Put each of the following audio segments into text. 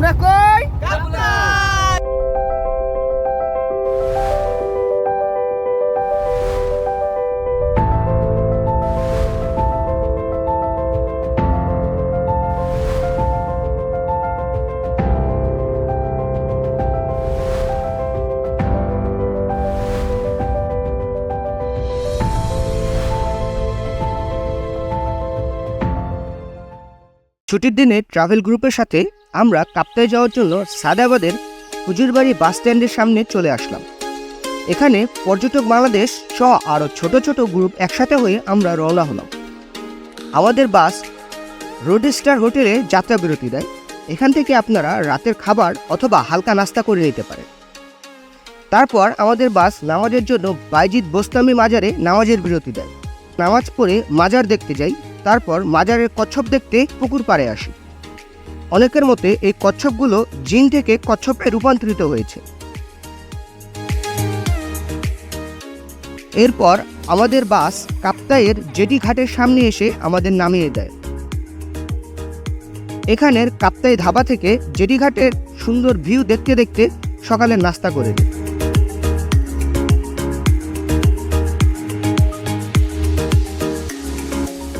আমরা কই? ছুটির দিনে ট্রাভেল গ্রুপের সাথে আমরা কাপ্তায় যাওয়ার জন্য সাদাবাদের হুজুরবাড়ি বাস স্ট্যান্ডের সামনে চলে আসলাম। এখানে পর্যটক বাংলাদেশ সহ আরও ছোট ছোট গ্রুপ একসাথে হয়ে আমরা রওনা হলাম। আমাদের বাস রোড স্টার হোটেলে যাত্রা বিরতি দেয়। এখান থেকে আপনারা রাতের খাবার অথবা হালকা নাস্তা করে নিতে পারেন। তারপর আমাদের বাস নামাজের জন্য বাইজিৎ বোস্তামি মাজারে নামাজের বিরতি দেয়। নামাজ পড়ে মাজার দেখতে যাই, তারপর মাজারের কচ্ছপ দেখতে পুকুর পাড়ে আসি। অনেকের মতে এই কচ্ছপগুলো জিন থেকে কচ্ছপে রূপান্তরিত হয়েছে। এরপর আমাদের বাস কাপ্তাইয়ের জেটি ঘাটের সামনে এসে আমাদের নামিয়ে দেয়। এখানের কাপ্তাই ধাবা থেকে জেটি ঘাটের সুন্দর ভিউ দেখতে দেখতে সকালে নাস্তা করে দিই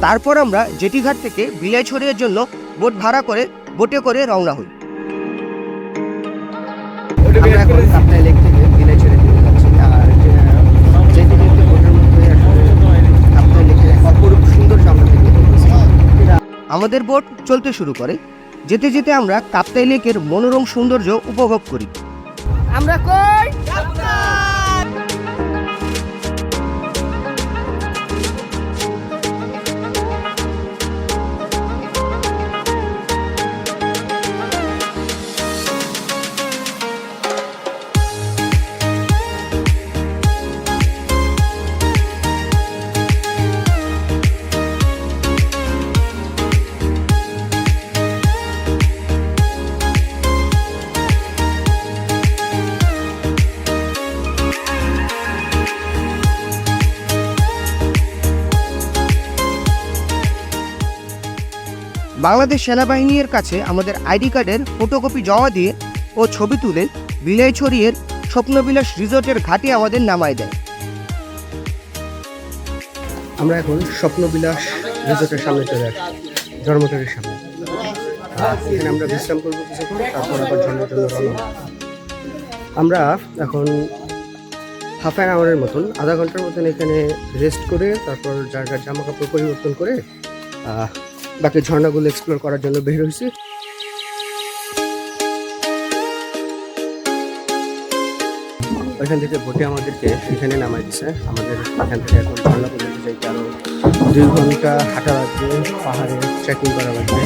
তারপর আমরা জেটিঘাট থেকে বিলাই বিলাইছড়িয়ার জন্য বোট ভাড়া করে বোটে করে রওনা হই। আমরা এখন কাপ্তাই লেক থেকে যাচ্ছি। আর যেতে যেতে বোটের মধ্যে আসলে লেকের এক অপরূপ সুন্দর আমাদের বোট চলতে শুরু করে। যেতে যেতে আমরা কাপ্তাই লেকের মনোরম সৌন্দর্য উপভোগ করি। আমরা কই? বাংলাদেশ সেনাবাহিনীর কাছে আমাদের আইডি কার্ডের ফটোকপি জমা দিয়ে ও ছবি তুলে বিলাইছড়িয়ের স্বপ্নবিলাস রিসোর্টের ঘাটে আমাদের নামায় দেয়। আমরা এখন স্বপ্নবিলাস রিসোর্টের সামনে চলে আসছি জন্মতরের সামনে। এখানে আমরা বিশ্রাম করব কিছুক্ষণ, তারপর আবার ঝর্ণার আমরা এখন হাফ অ্যান আওয়ারের মতন, আধা ঘণ্টার মতন এখানে রেস্ট করে, তারপর যার যার জামা কাপড় পরিবর্তন করে বাকি ঝর্ণাগুলো এক্সপ্লোর করার জন্য বের হয়েছি। ওইখান থেকে বোটে আমাদেরকে এখানে নামাই দিছে আমাদের এখান থেকে এখন ঝর্ণা পর্যন্ত যাইতে আরও দুই ঘণ্টা হাঁটা লাগবে, পাহাড়ে ট্রেকিং করা লাগবে।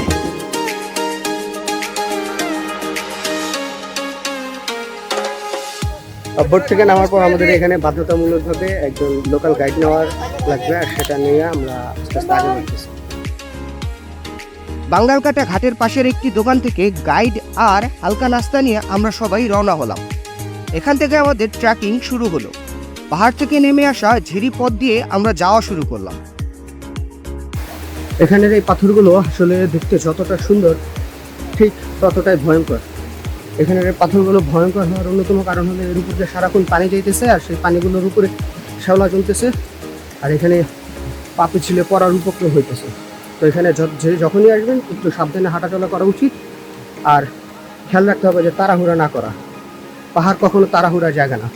বোট থেকে নামার পর আমাদের এখানে বাধ্যতামূলকভাবে একজন লোকাল গাইড নেওয়ার লাগবে, আর সেটা নিয়ে আমরা আস্তে আস্তে আগে বাড়তেছি। বাঙ্গালকাটা ঘাটের পাশের একটি দোকান থেকে গাইড আর হালকা নাস্তা নিয়ে আমরা সবাই রওনা হলাম। এখান থেকে আমাদের ট্রেকিং শুরু হলো। পাহাড় থেকে নেমে আসা ঝিরি পথ দিয়ে আমরা যাওয়া শুরু করলাম। এখানের এই পাথরগুলো আসলে দেখতে যতটা সুন্দর, ঠিক ততটাই ভয়ঙ্কর। এখানের পাথরগুলো ভয়ঙ্কর হওয়ার অন্যতম কারণ হলো এর উপর যে সারাক্ষণ পানি যাইতেছে আর সেই পানিগুলোর উপরে শ্যাওলা চলতেছে আর এখানে পাপে ছিলে পড়ার উপক্রম হইতেছে। তো এখানে যখনই আসবেন, একটু সাবধানে হাঁটাচলা করা উচিত। আর খেয়াল রাখতে হবে যে তাড়াহুড়া না করা। পাহাড় কখনো তাড়াহুড়া জায়গা না।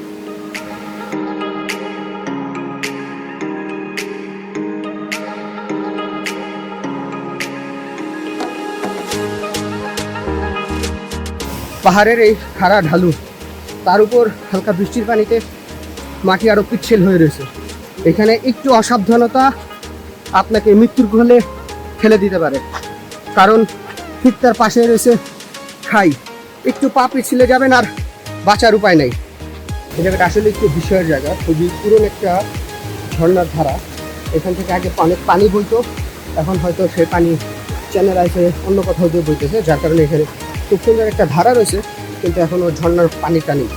পাহাড়ের এই খাড়া ঢালু, তার উপর হালকা বৃষ্টির পানিতে মাটি আরও পিচ্ছিল হয়ে রয়েছে। এখানে একটু অসাবধানতা, আপনাকে মৃত্যুর কোলে ফেলে দিতে পারে। কারণ ঠিক তার পাশে রয়েছে খাই। একটু পা পিছলে যাবেন আর বাঁচার উপায় নেই। এই জায়গাটা আসলে একটু বিষয়ের জায়গা। খুবই পুরনো একটা ঝর্ণার ধারা। এখান থেকে আগে অনেক পানি বইতো। এখন হয়তো সেই পানি চ্যানেলাইজ হয়ে অন্য কোথাও দিয়ে বইতেছে। যার কারণে এখানে খুব সুন্দর একটা ধারা রয়েছে। কিন্তু এখনও ঝর্ণার পানিটা নেই।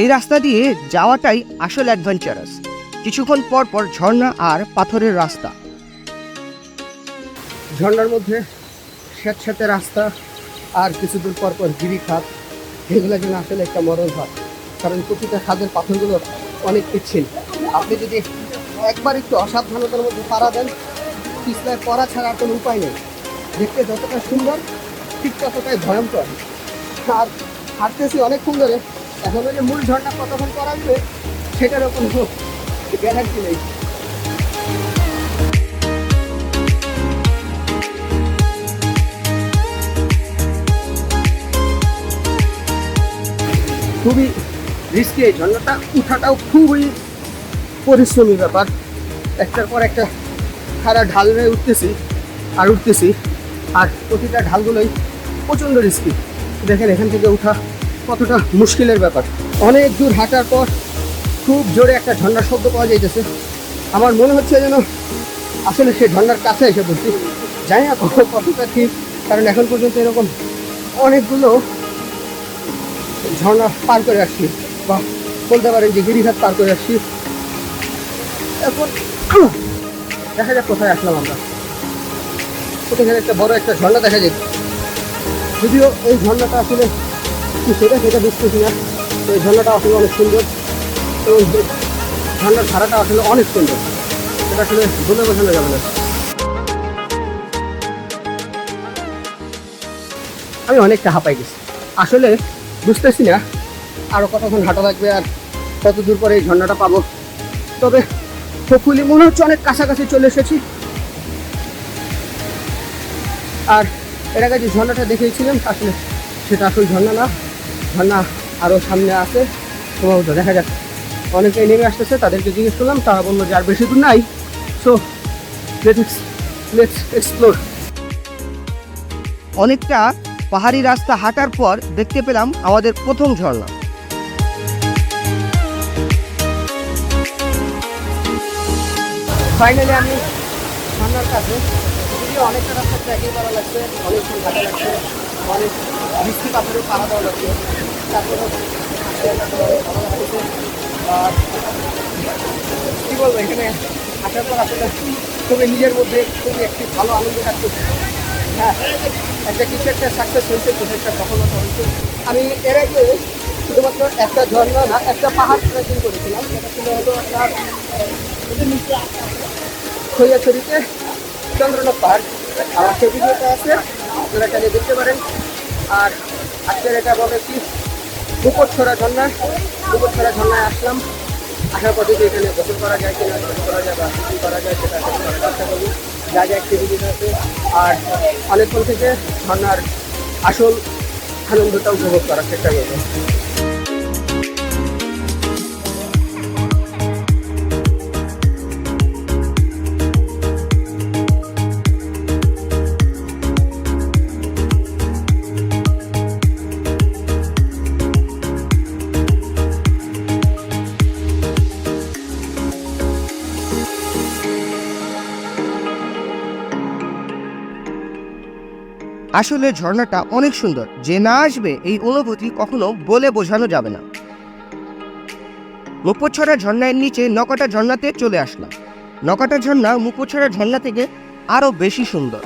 এই রাস্তা দিয়ে যাওয়াটাই আসল অ্যাডভেঞ্চারাস। কিছুক্ষণ পর পর ঝর্ণা আর পাথরের রাস্তা। ঝর্ণার মধ্যে স্যাঁতস্যাঁতে রাস্তা আর কিছু দূর পর পর গিরিখাত এগুলো যেন আসলে একটা মরণ হয়। কারণ প্রতিটা খাদের পাথরগুলো অনেক পিচ্ছিল। আপনি যদি একবার একটু অসাবধানতার মধ্যে পাড়া দেন, পিছলায় পড়া ছাড়া কোনো উপায় নেই। দেখতে যতটা সুন্দর, ঠিক ততটাই ভয়ঙ্কর। আর হাঁটতেছি অনেক ধরে এখন যে মূল ঝর্ণা কতক্ষণ করা যাবে সেটারও কোনো গ্যারান্টি নেই। খুবই রিস্কি এই ঝর্ণাটা, উঠাটাও খুবই পরিশ্রমী ব্যাপার। একটার পর একটা খারা ঢাল হয়ে উঠতেছি, আর উঠতেছি, আর প্রতিটা ঢালগুলোই প্রচণ্ড রিস্কি দেখেন, এখান থেকে উঠা কতটা মুশকিলের ব্যাপার। অনেক দূর হাঁটার পর খুব জোরে একটা ঝর্ণার শব্দ পাওয়া যাইতেছে। আমার মনে হচ্ছে যেন আসলে সেই ঝর্ণার কাছে এসে পড়ছি। জানি না কত- কতটা ঠিক, কারণ এখন পর্যন্ত এরকম অনেকগুলো ঝর্ণা পার করে আসছি। বা বলতে পারেন যে গিরিঘাট পার করে আসছি। এখন দেখা যাক কোথায় আসলাম আমরা। কোথায় একটা বড় একটা ঝর্ণা দেখা যায় যদিও এই ঝর্ণাটা আসলে কি সেটা সেটা বুঝতেছি না। তো এই ঝর্ণাটা আসলে অনেক সুন্দর এবং ঝর্ণার ধারাটা আসলে অনেক সুন্দর। সেটা আসলে বলে বোঝানো যাবে না। আমি অনেকটা হাঁপাই গেছি। আসলে বুঝতেছি না আরও কতক্ষণ হাঁটা লাগবে আর কত দূর পরে এই ঝর্ণাটা পাবো। তবে হোপফুলি মনে হচ্ছে অনেক কাছাকাছি চলে এসেছি। আর এর আগে যে ঝর্ণাটা দেখেছিলাম আসলে সেটা আসল ঝর্ণা না। ঝর্ণা আরও সামনে আছে। সম্ভবত দেখা যাক। অনেকেই নেমে আসতেছে তাদেরকে জিজ্ঞেস করলাম তারা বলল যে আর বেশি দূর নাই। সো লেটস লেটস এক্সপ্লোর অনেকটা পাহাড়ি রাস্তা হাঁটার পর দেখতে পেলাম আমাদের প্রথম ঝর্ণা। ফাইনালি আমি ঝর্ণার কাছে। যদিও অনেকটা রাস্তা ট্রেকিং করা লাগছে অনেকক্ষণ হাঁটা লাগছে অনেক বৃষ্টি পাথরের পাহাড় দেওয়া লাগছে। কী বলব, এখানে আসার পর আসলে খুবই নিজের মধ্যে খুবই একটি ভালো আনন্দ কাজ করছে। হ্যাঁ একটা কিছু একটা সাকসেস হয়েছে, কিছু একটা সফলতা হয়েছে। আমি এর আগে শুধুমাত্র একটা ঝর্ণা না, একটা পাহাড় ট্রেকিং করেছিলাম। সেটা ছিল হলো আপনার চন্দ্রনাথ পাহাড়। আমার সেই আছে, আপনারা চাইলে দেখতে পারেন। আর আজকের এটা বলে কি দুপরছড়া ঝর্ণা দুপরছড়া ঝর্ণায় আসলাম। আসার পর যে এখানে গোসল করা যায় কিনা, গোসল করা যায় বা কিছু করা যায়, সেটা চেষ্টা করব। যা যা অ্যাক্টিভিটিস আছে আর অনেকক্ষণ থেকে ঝর্ণার আসল আনন্দটা উপভোগ করার চেষ্টা করব। আসলে ঝর্ণাটা অনেক সুন্দর। যে না আসবে, এই অনুভূতি কখনো বলে বোঝানো যাবে না। মুপোছড়া ঝর্ণার নিচে নকাটা ঝর্ণাতে চলে আসলাম। নকাটা ঝর্ণা মুপোছড়া ঝর্ণা থেকে আরও বেশি সুন্দর।